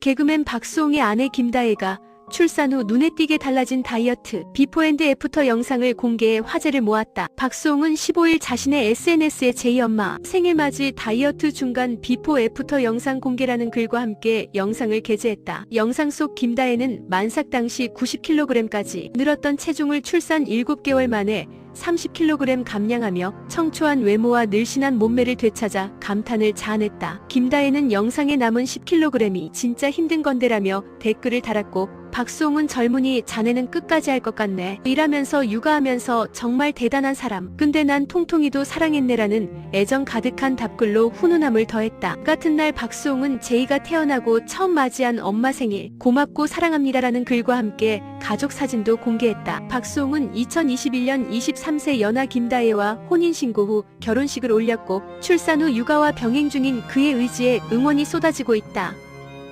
개그맨 박수홍의 아내 김다혜가 출산 후 눈에 띄게 달라진 다이어트 비포 앤드 애프터 영상을 공개해 화제를 모았다. 박수홍은 15일 자신의 SNS에 제2엄마 생일 맞이 다이어트 중간 비포 애프터 영상 공개라는 글과 함께 영상을 게재했다. 영상 속 김다혜는 만삭 당시 90kg까지 늘었던 체중을 출산 7개월 만에 30kg 감량하며 청초한 외모와 늘씬한 몸매를 되찾아 감탄을 자아냈다. 김다혜는 영상에 남은 10kg이 진짜 힘든 건데라며 댓글을 달았고 박수홍은 젊은이 자네는 끝까지 할 것 같네. 일하면서 육아하면서 정말 대단한 사람. 근데 난 통통이도 사랑했네라는 애정 가득한 답글로 훈훈함을 더했다. 같은 날 박수홍은 제이가 태어나고 처음 맞이한 엄마 생일 고맙고 사랑합니다라는 글과 함께 가족 사진도 공개했다. 박수홍은 2021년 23세 연하 김다혜와 혼인신고 후 결혼식을 올렸고 출산 후 육아와 병행 중인 그의 의지에 응원이 쏟아지고 있다.